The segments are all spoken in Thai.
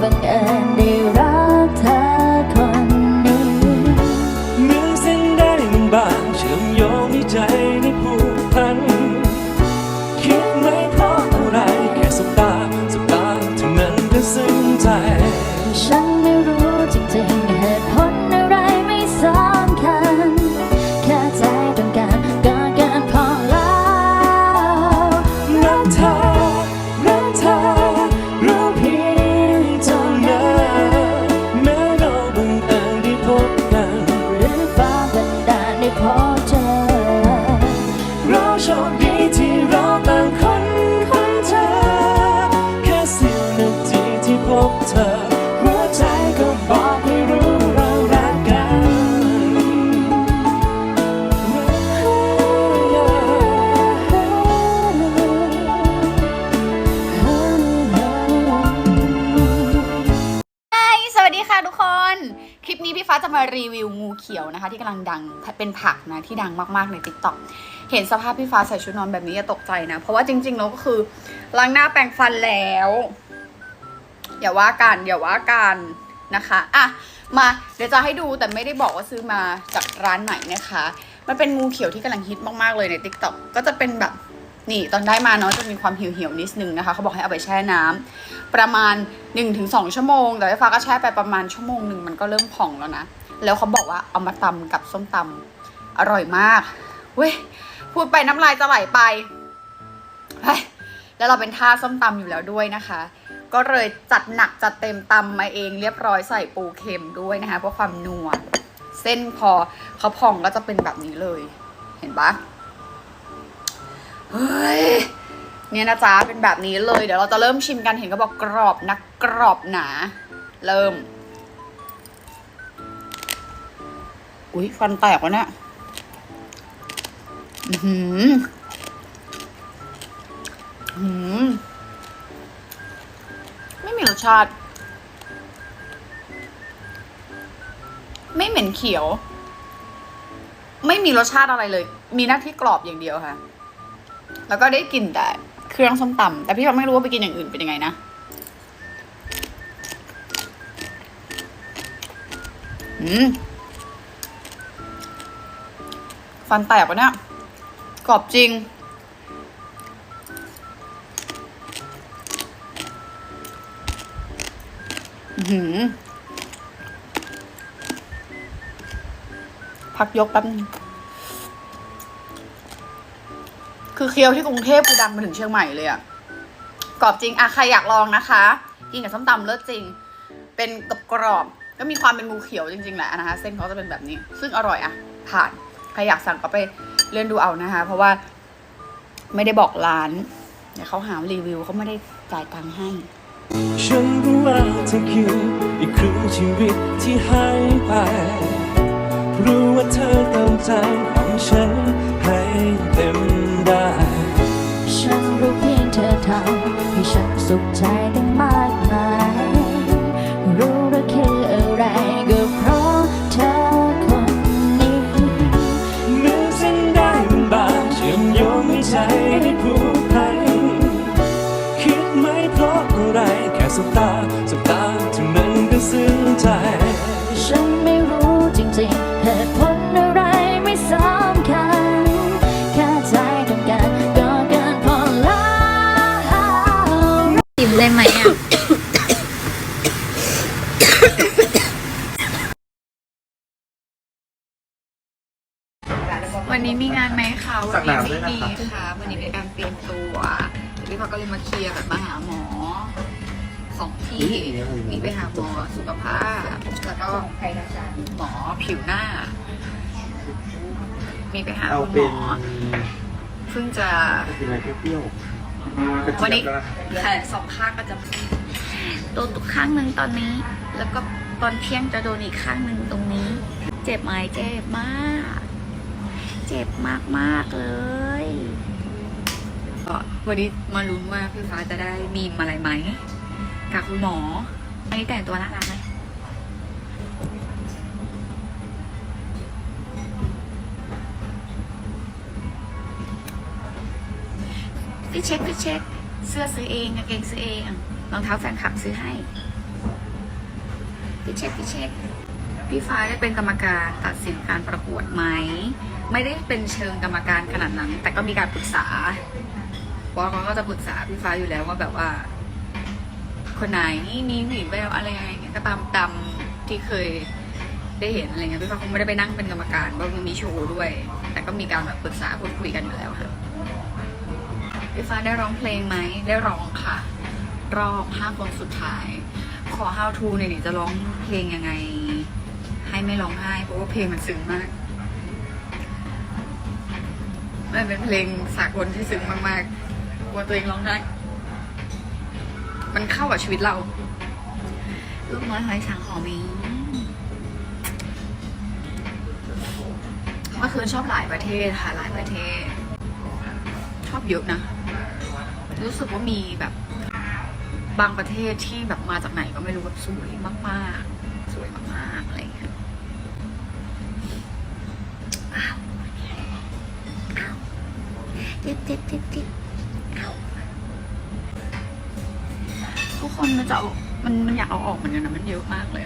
บังเอิญได้รักเธอคนนี้เหมือนเส้นได้บางเชื่อมโยงให้ใจได้ผูกพัน คิดไหมเพราะอะไรแค่สบตาสบตาเท่านั้นก็ซึ้งใจ ฉัน จะมารีวิวงูเขียวนะคะ ที่กำลังดังเป็นผักนะที่ดังมากๆใน t ิ k t o k เห็นสภาพพี่ฟ้าใส่ชุดนอนแบบนี้อย่าตกใจนะ เพราะว่าจริงๆแล้วก็คือล้างหน้าแปรงฟันแล้ว อย่าว่ากันอย่าว่ากันนะคะอะมาเดี๋ยวจะให้ดูแต่ไม่ได้บอกว่าซื้อมาจากร้านไหนนะคะ มันเป็นงูเขียวที่กำลังฮิตมากๆเลยใน t ิ k t o k ก็จะเป็นแบบนี่ตอนได้มาเนาะจะมีความเหี่ยวๆนิดนึงนะคะเขาบอกให้เอาไปแช่น้ำประมาณ 1-2 ชั่วโมง แต่ไฟฟ้าก็แช่ไปประมาณชั่วโมงหนึ่งมันก็เริ่มผ่องแล้วนะ แล้วเขาบอกว่าเอามาตำกับส้มตำอร่อยมาก เว้ย พูดไปน้ำลายจะไหลไปเฮ้ยแล้วเราเป็นท่าส้มตำอยู่แล้วด้วยนะคะ ก็เลยจัดหนักจัดเต็มตำมาเองเรียบร้อยใส่ปูเค็มด้วยนะคะเพื่อความนัว เส้นพอเขาผ่องก็จะเป็นแบบนี้เลย เห็นปะเฮ้ยเนี่ยนะจ๊ะเป็นแบบนี้เลย เดี๋ยวเราจะเริ่มชิมกันเห็นก็บอกกรอบนักกรอบหนา เริ่ม อุ้ยฟันแตกวะเนี่ย อือหืออื้อหือไม่มีรสชาติ ไม่เหม็นเขียว ไม่มีรสชาติอะไรเลย มีหน้าที่กรอบอย่างเดียวค่ะ แล้วก็ได้กลิ่นแต่เครื่องส้มตำแต่พี่ยังไม่รู้ว่าไปกินอย่างอื่นเป็นยังไงนะอืม ฟันแตกปะเนี่ย กรอบจริง หือพักยกแป๊บนึงคือเคี้ยวที่กรุงเทพคือดังมาถึงเชียงใหม่เลยอะกรอบจริงอะใครอยากลองนะคะ กินกับส้มตำเลิศจริง เป็นกรอบกรอบก็มีความเป็นงูเขียวจริงๆแหละนะคะ เส้นเขาจะเป็นแบบนี้ ซึ่งอร่อยอะผ่าน รอยากสั่งก็ไปเลื่อนดูเอานะคะ เพราะว่าไม่ได้บอกร้านเดี๋ยวเขาหารีวิวเขาไม่ได้จ่ายตังค์ให้ ฉันรู้ว่าเธอคืออีกครึ่งชีวิตที่หายไป รู้ว่าเธอเติมใจของฉันให้เต็มได้ ฉันรู้เพียงเธอทำให้ฉันสุขใจ ซึ้ คุณหเป็มนอเพิ่งจะกินอะไรเปรี้ยวๆวันนี้กระเจี๊ยบะแขนสองข้างก็จะโดนตุกข้างหนึ่งตอนนี้ แล้วก็ตอนเที่ยงจะโดนอีกข้างหนึ่งตรงนี้ เจ็บไหมเจ็บมาก เจ็บมากมากๆเลยก็วันนี้มาลุ้นว่าพี่ฟ้าจะได้มีมอะไรไหมกับคุณหมออันนี้แต่งตัวน่ารักไหม พี่เช็คพี่เช็ค เสื้อซื้อเองกางเกงซื้อเองรองเท้าแฟนคลับซื้อให้พี่เช็คพี่เช็คพี่ฟ้าได้เป็นกรรมการตัดสินการประกวดไหม ไม่ได้เป็นเชิงกรรมการขนาดนั้น แต่ก็มีการปรึกษาเพราเขาก็จะปรึกษาพี่ฟ้าอยู่แล้วว่าแบบว่า คนไหนมีหวีแววอะไรยังไงก็ตามตามที่เคยได้เห็นอะไรเงี้ยพี่ฟ้าคงไม่ได้ไปนั่งเป็นกรรมการเพราะมีโชว์ด้วย แต่ก็มีการแบบปรึกษาพูดคุยกันอยู่แล้วค่ะ พี่ฟ้าได้ร้องเพลงไหมได้ร้องค่ะ รอบห้าคนสุดท้าย ขอ how to หน่อยจะร้องเพลงยังไง ให้ไม่ร้องไห้เพราะว่าเพลงมันซึ้งมากมันเป็นเพลงสากลที่ซึ้งมากๆกลัวตัวเองร้องได้ มันเข้ากับชีวิตเรา ลูกน้อยหอยสังหอมิงเมื่อคืนชอบหลายประเทศค่ะหลายประเทศ เยอะนะ รู้สึกว่ามีแบบบางประเทศที่แบบมาจากไหนก็ไม่รู้แบบสวยมากๆ สวยมากๆอะไรอย่างเงี้ยอ้าวอ้าวติ๊บติ๊บติ๊บติ๊บอ้าวทุกคนมันจะมันมันอยากเอาออกเหมือนกันนะมันเยอะมากเลย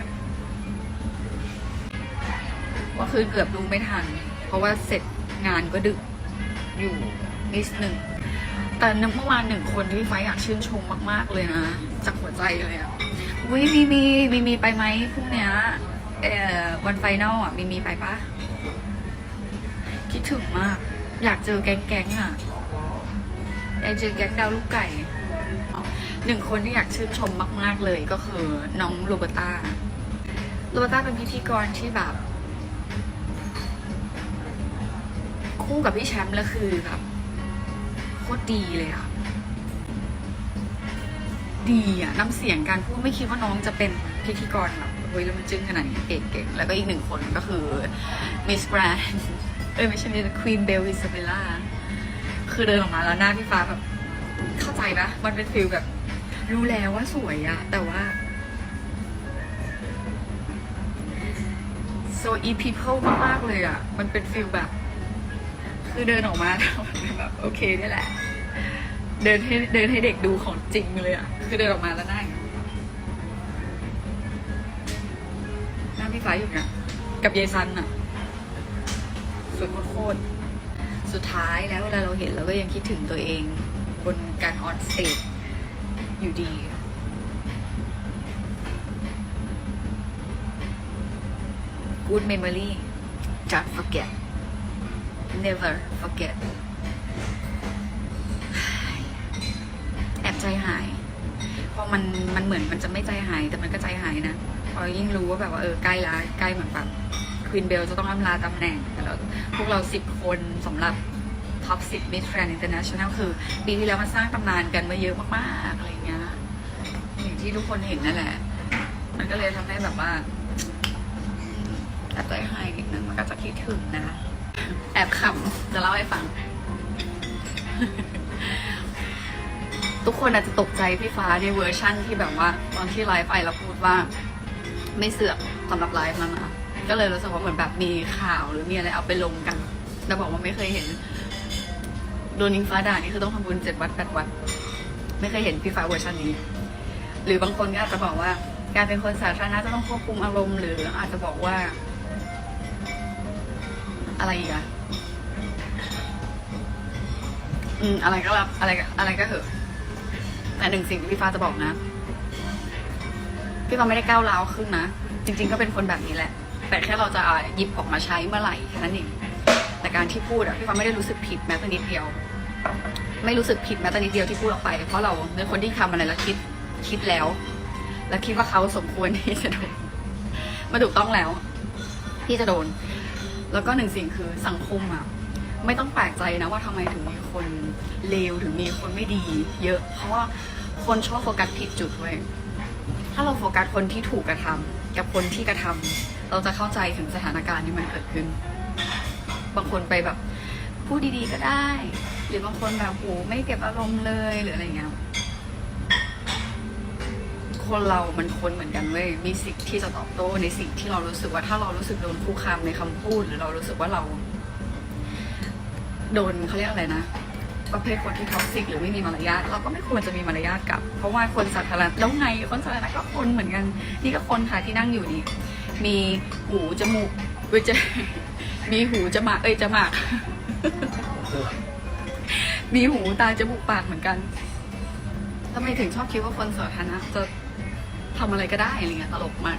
ว่าคือเกือบดูไม่ทัน เพราะว่าเสร็จงานก็ดึกอยู่นิดหนึ่ง แต่นึกเมื่อวานหนึ่งคนที่ไฟอยากชื่นชมมากๆเลยนะ จากหัวใจเลยอะวิมีมีมีมีไปไหมพรุ่งเนี้ยเอ่อวันไฟนอลอะมีมีไปปะคิดถึงมาก อยากเจอแก๊งแก๊งๆอะอยากเจอแก๊งดาวลูกไก่หนึ่งคนที่อยากชื่นชมมาก ๆเลยก็คือน้องโรเบต้าโรเบต้าเป็นพิธีกรที่แบบ คู่กับพี่แชมป์แล้วคือแบบ ตรดีเลยอะดีอะน้ำเสียงการพูดไม่คิดว่าน้องจะเป็นพิธีกรแบบเฮ้ยแล้วมันจึ้งขนาดนี้เก่งๆ แล้วก็อีกหนึ่งคนก็คือมิสแกรนเอ้ยไม่ใช่มิสควีนเบลอิซาเบล่าคือเดินออกมาแล้วหน้าพี่ฟ้าแบบ เข้าใจปะมันเป็นฟิลแบบ รู้แล้วว่าสวยอะแต่ว่า so e people มากๆเลยอะมันเป็นฟิลแบบ คือเดินออกมาแบบโอเคนี่แหละ เดินให้เดินให้เด็กดูของจริงเลยอะ คือเดินออกมาแล้วหน้าอย่างหน้าพี่ฟ้าอยู่เนี่ยกับยายซันอะสวยโคตรสุดท้ายแล้วเวลาเราเห็นเราก็ยังคิดถึงตัวเองบนการออนสเตจอยู่ดี Good memory don't forget never forget แอบใจหาย เพอมันมันเหมือนมันจะไม่ใจหาย แต่มันก็ใจหายนะพอยิ่งรู้ว่าแบบว่าเออใกล้ละใกล้เหมือนแบบควีนเบลจะต้องอำลาตำแหน่งแต่เราพวกเราสิบคนสำหรับท็อปสิบมิสแกรนด์อินเตอร์เนชั่นแนลคือ ปีที่แล้วมันสร้างตำนานกันมาเยอะมากๆอะไรเงี้ยอย่างที่ทุกคนเห็นนั่นแหละ มันก็เลยทำให้แบบว่าแอบใจหายนิดนึงมันก็จะคิดถึงนะ แอบขำจะเล่าให้ฟัง ทุกคนอาจจะตกใจพี่ฟ้าในเวอร์ชั่นที่แบบว่าตอนที่ไลฟ์ไปแล้วพูดว่า ไม่เสือกสำหรับไลฟ์นั้นนะก็เลยรู้สึกว่าเหมือนแบบมีข่าวหรือมีอะไรเอาไปลงกันแล้วบอกว่าไม่เคยเห็น โดนิงฟ้าด่านี่คือต้องทำบุญเจ็ดวัดแปดวัด ไม่เคยเห็นพี่ฟ้าเวอร์ชันนี้ หรือบางคนก็อาจจะบอกว่า การเป็นคนสาธารณะจะต้องควบคุมอารมณ์หรืออาจจะบอกว่า อะไรอีกอะ อืมอะไรก็รับอะไรอะไรก็เถอะแต่หนึ่งสิ่งที่พี่ฟ้าจะบอกนะ พี่ฟ้าไม่ได้ก้าวร้าวขึ้นนะ จริง ๆ ก็เป็นคนแบบนี้แหละ แต่แค่เราจะหยิบออกมาใช้เมื่อไหร่แค่นั้นเองแต่การที่พูดอะพี่ฟ้าไม่ได้รู้สึกผิดแม้แต่นิดเดียว ไม่รู้สึกผิดแม้แต่นิดเดียวที่พูดออกไป เพราะเราเป็นคนที่ทำอะไรแล้วคิดคิดแล้ว แล้วคิดว่าเขาสมควรที่จะโดนมาถูกต้องแล้ว ที่จะโดน แล้วก็หนึ่งสิ่งคือสังคมอะ ไม่ต้องแปลกใจนะว่าทำไมถึงมีคนเลวถึงมีคนไม่ดี เยอะ เพราะว่าคนชอบโฟกัสผิดจุดเว้ยถ้าเราโฟกัสคนที่ถูกกระทำกับคนที่กระทำเราจะเข้าใจถึงสถานการณ์ที่มันเกิดขึ้น บางคนไปแบบพูดดีๆก็ได้ หรือบางคนแบบโหไม่เก็บอารมณ์เลยหรืออะไรเงี้ยคนเรามันคนเหมือนกันเว้ย มีสิทธิ์ที่จะตอบโต้ในสิ่งที่เรารู้สึกว่าถ้าเรารู้สึกโดนคุกคามในคำพูด หรือเรารู้สึกว่าเรา โดนเขาเรียกอะไรนะ ประเภทคนที่ท็อกซิกหรือไม่มีมารยาทเราก็ไม่ควรจะมีมารยาทกลับ เพราะว่าคนสาธารณะแล้วไงคนสาธารณะก็คนเหมือนกันนี่ก็คนค่ะที่นั่งอยู่นี่มีหูจมูกเว้ยจะมีหูจมากเอ้ยจมาก มีหูตาจมูกปากเหมือนกันทำไมถึงชอบคิดว่าคนสาธารณะจะทำอะไรก็ได้อะไรเงี้ยตลกมาก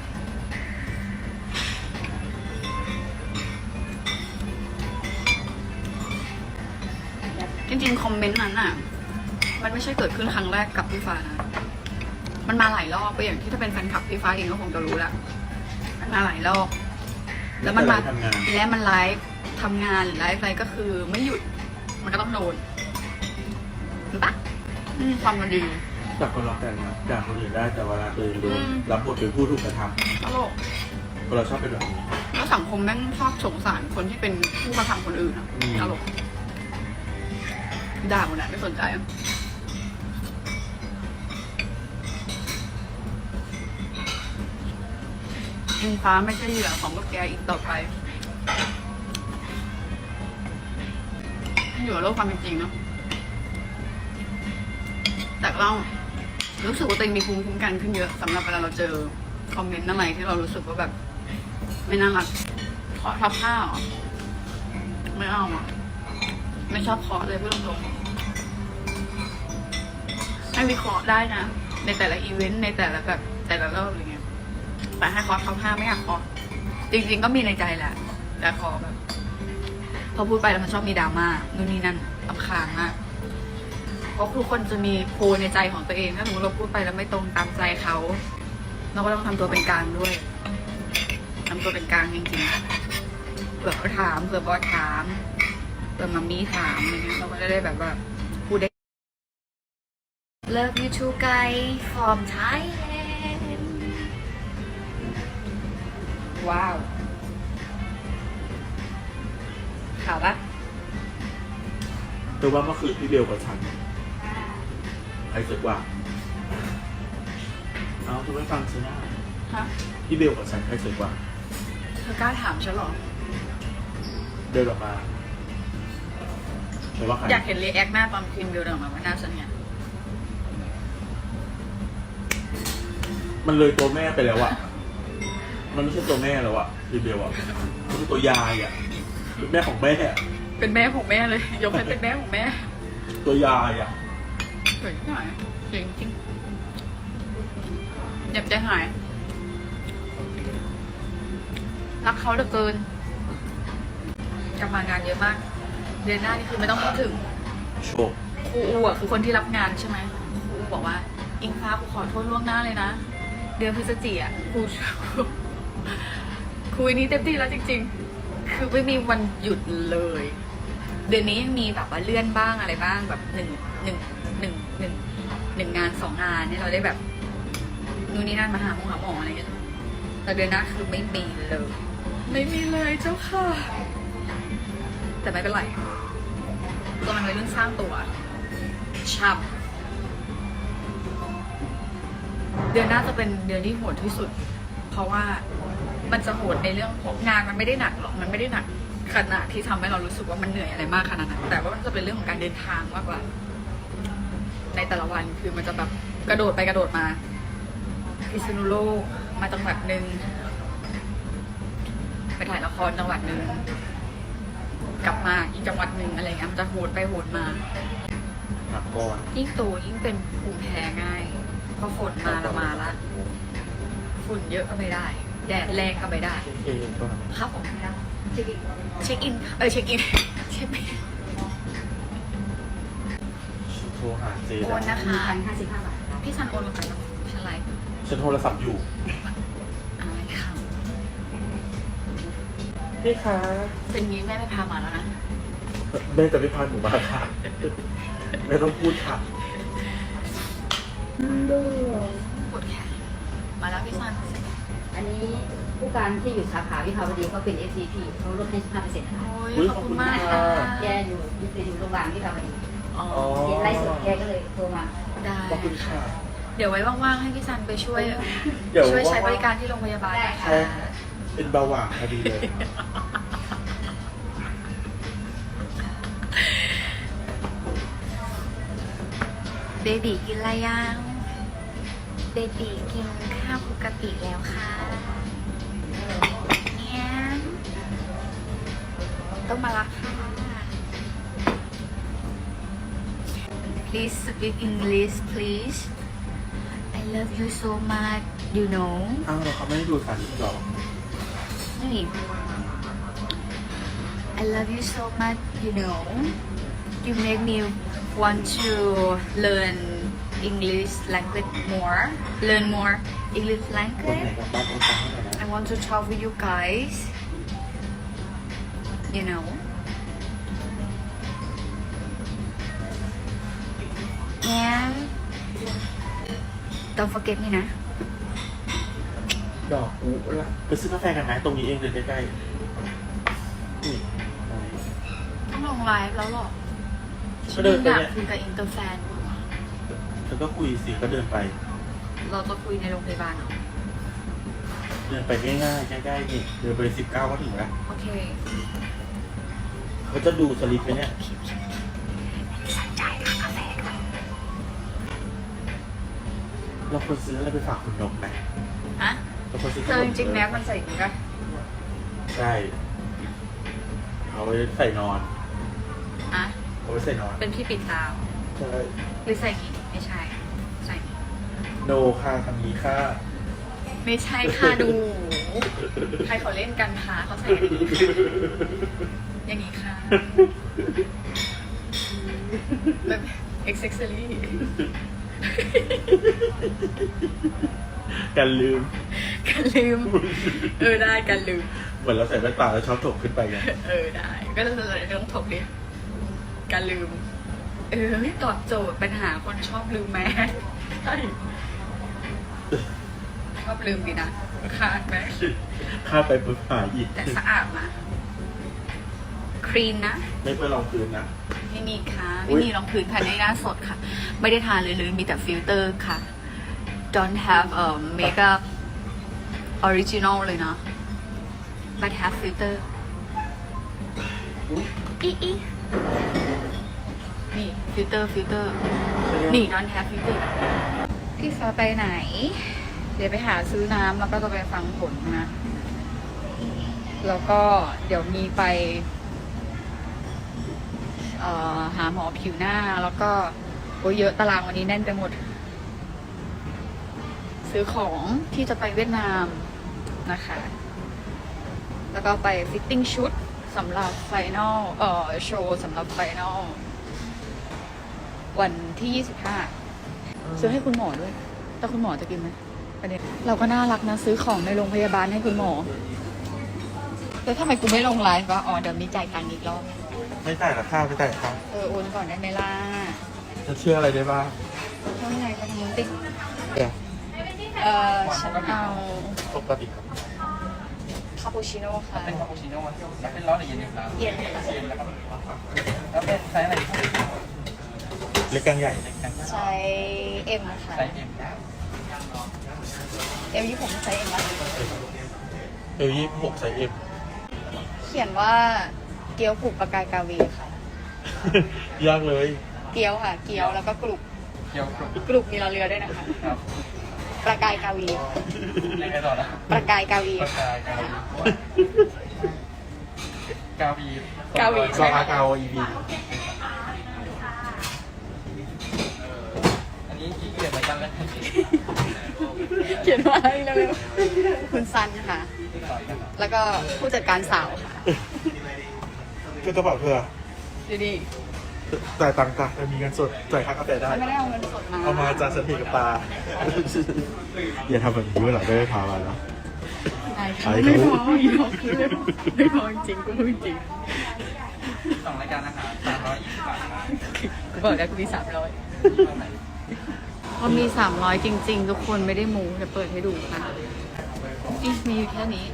ริงๆ คอมเมนต์นั้นอะ มันไม่ใช่เกิดขึ้นครั้งแรกกับพี่ฟ้านะ มันมาหลายรอบไปอย่างที่ถ้าเป็นแฟนคลับพี่ฟ้าเองก็คงจะรู้แหละมันมาหลายรอบ แล้วมันมาทำงาน และมันไลฟ์ทำงานหรือไลฟ์อะไรก็คือไม่หยุด มันก็ต้องโดนเห็นปะอืมความมันดี จากคนเราแต่งนะจากคนอื่นได้แต่เวลาตัวเองโดนอืม รับบทเป็นผู้ถูกกระทตลกำคนเราชอบเป็นแบบนี้ แล้วสังคมแม่งชอบสงสารคนที่เป็นผู้กระทำคนอื่นอะอืม ตลก ด่าหมดอะไม่สนใจอะอิงฟ้าไม่ใช่เหยื่อของพวกแกอีกต่อไปอยู่กับโลกความเป็นจริงเนาะแต่เรารู้สึกว่าตัวเองมีภูมิคุ้มกันขึ้นเยอะสำหรับเวลาเราเจอคอมเมนต์อะไรที่เรารู้สึกว่าแบบ ไม่น่ารักขอทับผ้าเหรอไม่เอาอะ ไม่ชอบเคอเลยพูดตรงๆ ให้วิเคราะห์ได้นะ ในแต่ละอีเวนต์ในแต่ละแบบแต่ละรอบอะไรเงี้ยแต่ให้เคอทับผ้าไม่อยากคอจริง ๆ ก็มีในใจแหละแต่ขอแบบพอพูดไปแล้วมันชอบมีดราม่านู่นนี่นั่นลำคาญมากเพราะทุกคนจะมีโพในใจของตัวเอง ถ้าสมมติเราพูดไปแล้วไม่ตรงตามใจเขา เราก็ต้องทำตัวเป็นกลางด้วยทำตัวเป็นกลางจริงๆเผื่อเขาถามเผื่อบอสถามเผื่อมัมมี่ถามอะไรเงี้ยเราก็จะได้แบบว่า Love you too guy from Thailand ว้าวข่าวปะแต่ว่าเมื่อคืนพี่เบลกับฉันใครสวยกว่าเอาเธอไม่ฟังฉันนะฮะพี่เบลกับฉันใครสวยกว่า เธอกล้าถามฉันเหรอ เดินออกมาแต่ว่าใคร อยากเห็นรีแอคหน้าตอนพิมพ์เดียวเดินออกมาว่าหน้าฉันเนี่ย มันเลยตัวแม่ไปแล้วอะมันไม่ใช่ตัวแม่แล้วอะพี่เบลอะมันคือตัวยายอะเป็นแม่ของแม่อะเป็นแม่ของแม่เลย ยกให้เป็นแม่ของแม่ตัวยายอะสวยที่ไหนจริงจริงเจ็บใจหาย รักเขาเหลือเกินกลับมางานเยอะมาก เดือนหน้านี่คือไม่ต้องพูดถึงโชค ครูอูอะคือคนที่รับงานใช่ไหมครูอูบอกว่า อิงฟ้าครูขอโทษล่วงหน้าเลยนะเดือนพฤศจิอะครูครูนี้เต็มที่แล้วจริง ๆ คือไม่มีวันหยุดเลย เดือนนี้ยังมีแบบว่าเลื่อนบ้างอะไรบ้างแบบหนึ่งหนึ่งหนึ่งหนึ่งหนึ่งงานสองงานเนี่ยเราได้แบบนู่นนี่นั่นมาหาหมอหาหมออะไรอย่างเงี้ยแต่เดือนหน้าคือไม่มีเลย ไม่มีเลยเจ้าค่ะ แต่ไม่เป็นไรกำลังเลยเรื่องสร้างตัวชับ เดือนหน้าจะเป็นเดือนที่โหดที่สุด เพราะว่ามันจะโหดในเรื่องของงานมันไม่ได้หนักหรอกมันไม่ได้หนักขนาดที่ทำให้เรารู้สึกว่ามันเหนื่อยอะไรมากขนาดนั้นแต่ว่ามันจะเป็นเรื่องของการเดินทางมากกว่า ในแต่ละวันคือมันจะแบบกระโดดไปกระโดดมาพิษณุโลกมาจังหวัดหนึ่งไปถ่ายละครจังหวัดหนึ่งกลับมาอีกจังหวัดหนึ่งอะไรเงี้ยมันจะโหดไปโหดมาหักก้อนยิ่งโตยิ่งเป็นภูมิแพ้ง่าย เพราะฝนมาละมาละฝุ่นเยอะก็ไม่ได้ แดดแรงก็ไม่ได้ เองก็ครับผมเช็คอินเช็คอินเออเช็คอินเช็คอินโทรหาเจโอนดานะคะพี่ซันโอนลงไปแล้วฉันไลฟ์ฉันโทรศัพท์อยู่ อะไรค่ะพี่คะเป็นงี้แม่ไปพามาแล้วนะ แม่จะไม่พาหนูมาค่ะแม่ต้องพูดค่ะ ปวดแขนมาแล้วพี่ซันอันนี้ผู้การที่อยู่สาขาวิภาวดีเขาเป็น FCP เขาลดให้15เปอร์เซ็นต์นะคะโอ้ยอุ๊ยขอบคุณมากค่ะแกอยู่อยู่โรงพยาบาลวิภาวดีอ๋อเห็นไลฟ์สดแกก็เลยโทรมาได้ขอบคุณค่ะเดี๋ยวไว้ว่างๆให้พี่ซันไปช่วยเดี๋ยวช่วยใช้บว่างๆริการที่โรงพยาบาลนะคะใช่เป็นเบาหวานพอดีเลยพเบบีกินอะไรยัง เบบีกินข้าวปกติแล้วค่ะเนี่ยต้องมารักค่ะ Please speak English please I love you so much you know อ้าวเราเขาไม่ได้ดูสารหรอ Hey, I love you so much, you know. You make me want to learn English language more, learn more English คนไหน language. กับบ้านตรงกลางให้หน่อยนะ I want to talk with you guys. You know. And don't forget me นะ ดอกอุละไปซื้อกาแฟกันไหมตรงนี้เองเลยใกล้ๆนี่ตรงนี้ต้องลงไลฟ์แล้วหรอก็เดินไปอยากเนี่ย คุยกับอินเตอร์แฟนเธอ ก็คุยสิก็เดินไป เราจะคุยในโรงพยาบาลเหรอ เดินไปง่ายๆใกล้ๆนี่เดินไปสิบเก้าก็ถึงแล้วโอเคเขาจะดูสลิปไปเนี่ยจ่ายค่ากาแฟด้วยเราควรซื้ออะไรไปฝากคุณนกไหมฮะเราควรซื้อเธอจริงๆแม็กมันใส่อย่างนี้ปะใช่เอาไว้ใส่นอนอะ เอาไว้ใส่นอนเป็นพี่ปิดตา ใช่หรือใส่อย่างนี้ไม่ใช่ใส่อย่างนี้ โนค่าทำนี้ค่าไม่ใช่ค่ะดู ใครเขาเล่นกันคะเขาใส่อย่างนี้ค่ะอย่างนี้ค่ะแบบเอ็กเซสซอรี่กันลืม กันลืม เออได้กันลืม เหมือนเราใส่แว่นตาแล้วชอบถกขึ้นไปไงเออได้ ก็จะเลยต้องถกดิการลืม เออตอบโจทย์ปัญหาคนชอบลืมแมสใช่ ชอบลืมดีนะคาดแมสค่าไปปุ๊บหายอีก แต่สะอาดนะครีนนะ ไม่เพื่อลองพื้นนะ ไม่มีค่ะอุ๊ไม่ยมีรองพื้นค่ะในหน้าสดค่ะ ไม่ได้ทาเลยเลยมีแต่ฟิลเตอร์ค่ะ don't have a makeup original เลยนะ but have filter อีอีนี่ฟิลเตอร์ฟิลเตอร์นี่ don't have filter พี่ฟ้าไปไหน เดี๋ยวไปหาซื้อน้ำแล้วก็จะไปฟังผลนะ แล้วก็เดี๋ยวมีไปหาหมอผิวหน้าแล้วก็โอ้ยเยอะตารางวันนี้แน่นไปหมด ซื้อของที่จะไปเวียดนามนะคะ แล้วก็ไปฟิตติ้งชุดสำหรับไฟนอลเอ่อโชว์สำหรับไฟนอลวันที่ 25 ซื้อให้คุณหมอด้วย แต่คุณหมอจะกินไหม ประเด็นเราก็น่ารักนะซื้อของในโรงพยาบาลให้คุณหมอ แล้วทำไมกูไม่ลงไลฟ์วะอ๋อเดี๋ยวมีจ่ายตังค์อีกรอบ ไม่จ่ายราคาไม่จ่ายราคาเออโอนก่อนได้ไหมล่ะจะเชื่ออะไรได้บ้างเท่าไหร่ก็ทำมุ้งติ๊กเดี๋ยวเออฉันเอาปกติครับคาปูชิโน่ค่ะเป็นคาปูชิโน่แล้วเป็นร้อนหรือเย็นครับเย็นค่ะเย็นแล้วครับแล้วเป็นไซส์อะไรครับเล็กกลางใหญ่ใช้เอ็มค่ะไซส์เอ็ม เอ็มยี่ผมใช้เอ็มอะเอลยี่หกไซส์เอ็มเขียนว่าเกี๊ยวกรุบปลากายกาวีค่ะ ยากเลย เกี๊ยวค่ะ เกี๊ยวแล้วก็กรุบเกี่ยวกรุบกรุบมีรอเรือด้วยนะคะ ครับปลากายกาวียังไงต่อนะปลากายกาวีปากกากาวีกาวีกาวีซออาเกาอีบี อันนี้กี่เกียรติเหมือนกันเลย เขียนว่าอะไรเร็วๆคุณซันค่ะ แล้วก็ผู้จัดการสาวค่ะก็กระเป๋าเธอดูดิจ่ายตังค์จ้ะจะมีเงินสดจ่ายค่ากาแฟได้ฉันไม่ได้เอาเงินสดมาเอามาจานสถิตกับตา อย่าทำแบบนี้เวลาได้พามาแล้วใช่ค่ะไม่พออีกหรอกไม่พอจริงๆกูพูดจริงสองรายการอาหารสามร้อยยี่สิบบาทครับกูบอกแล้วกูมีสามร้อยพอ มีสามร้อยจริง ๆ ทุกคนไม่ได้มูจะเปิดให้ดูค่ะอีมีอยู่แค่นี้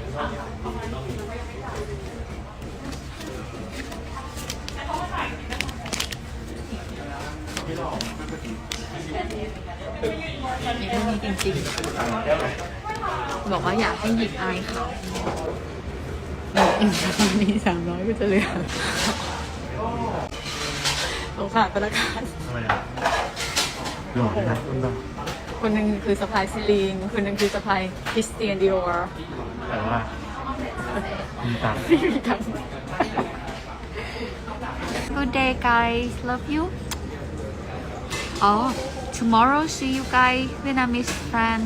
มีเท่านี้จริงๆ บอกว่าอยากให้หยิบอายเขามีสามร้อยก็จะเหลือสงสารพนักงานทำไมอะ หล่อนะคุณแบบคนหนึ่งคือสะพายซิลีน คนหนึ่งคือสะพายคริสเตียนดิโอร์แต่ว่ามีตังค์ Good day guys love you oh tomorrow see you guys Vietnamese friend